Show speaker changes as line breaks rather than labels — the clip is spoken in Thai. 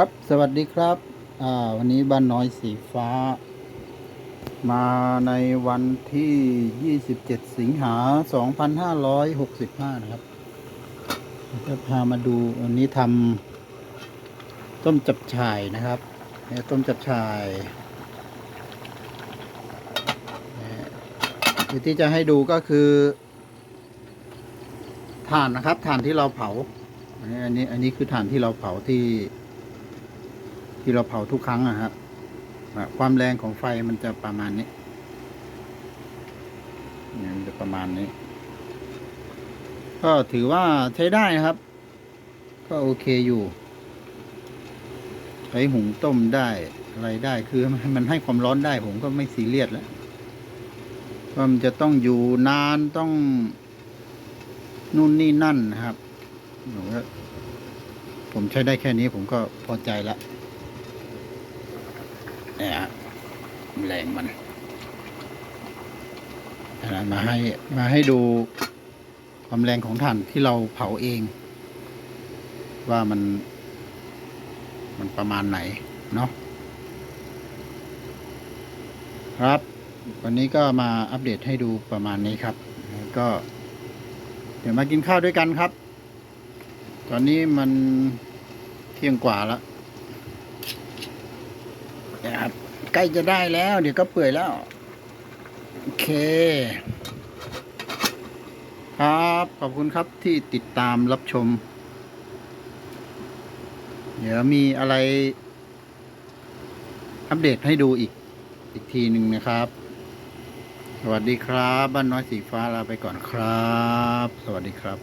ครับสวัสดีครับวันนี้บ้านน้อยสีฟ้า มาในวันที่ 27 สิงหา 2565 นะครับ จะพามาดูวันนี้ทำต้มจับฉ่ายนะครับเนี่ยต้มจับฉ่ายเนี่ยวิธีจะให้ดูก็คือถ่านนะครับถ่านที่เราเผาอันนี้อันนี้อันนี้คือถ่านที่เราเผาที่ ที่เราเผาทุกครั้งนะครับความแรงของไฟมันจะประมาณนี้มันจะประมาณนี้ ก็ถือว่าใช้ได้นะครับ ก็โอเคอยู่ ใช้หุงต้มได้อะไรได้คือมันให้ความร้อนได้ผมก็ไม่ซีเรียสแล้วว่ามันจะต้องอยู่นานต้องนู่นนี่นั่นนะครับผมใช้ได้แค่นี้ผมก็พอใจละ นี่ยฮะแรงมันนะมาให้มาให้ดูความแรงของถ่านที่เราเผาเอง ว่ามัน มันประมาณไหน เนาะครับ วันนี้ก็มาอัปเดตให้ดูประมาณนี้ครับ ก็ เดี๋ยวมากินข้าวด้วยกันครับ ตอนนี้มันเที่ยงกว่าแล้ว นะครับใกล้จะได้แล้ว เดี๋ยวก็เปื่อยแล้ว โอเค ครับ ขอบคุณครับที่ติดตามรับชม เดี๋ยวมีอะไร อัปเดตให้ดูอีก อีกทีหนึ่งนะครับ สวัสดีครับ บ้านน้อยสีฟ้าลาไปก่อนครับ สวัสดีครับ